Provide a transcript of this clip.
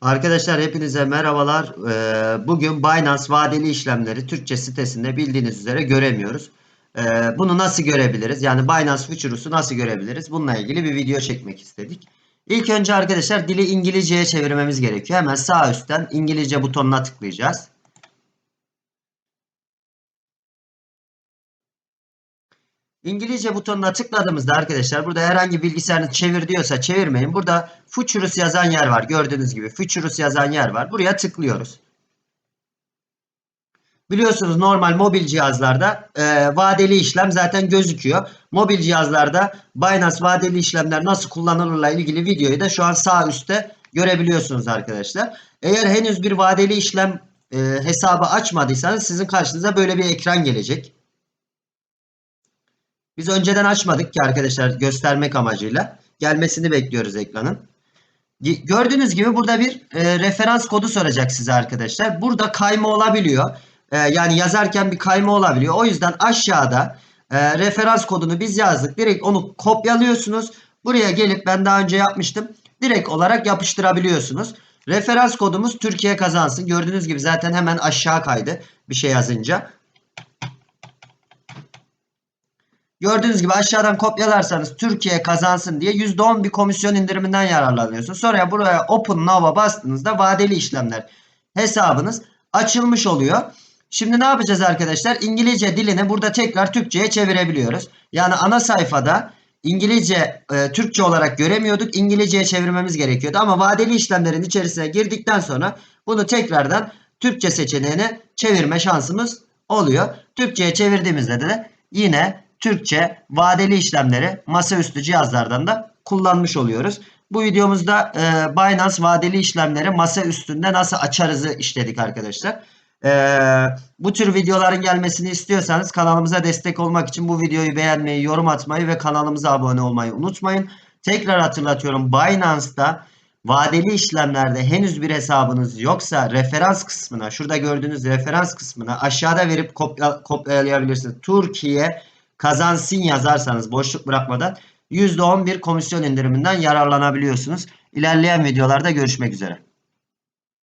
Arkadaşlar hepinize merhabalar. Ee, Bugün Binance vadeli işlemleri Türkçe sitesinde bildiğiniz üzere göremiyoruz. Ee, Bunu nasıl görebiliriz? Yani Binance Futures'u nasıl görebiliriz? Bununla ilgili bir video çekmek istedik. İlk önce arkadaşlar dili İngilizceye çevirmemiz gerekiyor. Hemen sağ üstten İngilizce butonuna tıklayacağız. İngilizce butonuna tıkladığımızda arkadaşlar burada herhangi bilgisayarınız çevir diyorsa çevirmeyin. Burada Futurus yazan yer var. Gördüğünüz gibi Futurus yazan yer var. Buraya tıklıyoruz. Biliyorsunuz normal mobil cihazlarda e, vadeli işlem zaten gözüküyor. Mobil cihazlarda Binance vadeli işlemler nasıl kullanılırla ilgili videoyu da şu an sağ üstte görebiliyorsunuz arkadaşlar. Eğer henüz bir vadeli işlem e, hesabı açmadıysanız sizin karşınıza böyle bir ekran gelecek. Biz önceden açmadık ki arkadaşlar göstermek amacıyla. Gelmesini bekliyoruz ekranın. Gördüğünüz gibi burada bir e, referans kodu soracak size arkadaşlar. Burada kayma olabiliyor. E, yani yazarken bir kayma olabiliyor. O yüzden aşağıda e, referans kodunu biz yazdık. Direkt onu kopyalıyorsunuz. Buraya gelip ben daha önce yapmıştım. Direkt olarak yapıştırabiliyorsunuz. Referans kodumuz Türkiye kazansın. Gördüğünüz gibi zaten hemen aşağı kaydı bir şey yazınca. Gördüğünüz gibi aşağıdan kopyalarsanız Türkiye kazansın diye %10 bir komisyon indiriminden yararlanıyorsunuz. Sonra buraya Open Now'a bastığınızda vadeli işlemler hesabınız açılmış oluyor. Şimdi ne yapacağız arkadaşlar? İngilizce dilini burada tekrar Türkçe'ye çevirebiliyoruz. Yani ana sayfada İngilizce e, Türkçe olarak göremiyorduk. İngilizceye çevirmemiz gerekiyordu. Ama vadeli işlemlerin içerisine girdikten sonra bunu tekrardan Türkçe seçeneğine çevirme şansımız oluyor. Türkçe'ye çevirdiğimizde de yine Türkçe vadeli işlemleri masaüstü cihazlardan da kullanmış oluyoruz. Bu videomuzda e, Binance vadeli işlemleri masa üstünde nasıl açarızı işledik arkadaşlar. E, bu tür videoların gelmesini istiyorsanız kanalımıza destek olmak için bu videoyu beğenmeyi, yorum atmayı ve kanalımıza abone olmayı unutmayın. Tekrar hatırlatıyorum Binance'da vadeli işlemlerde henüz bir hesabınız yoksa referans kısmına şurada gördüğünüz referans kısmına aşağıda verip kopya, kopyalayabilirsiniz. Türkiye kazansın yazarsanız boşluk bırakmadan %11 komisyon indiriminden yararlanabiliyorsunuz. İlerleyen videolarda görüşmek üzere.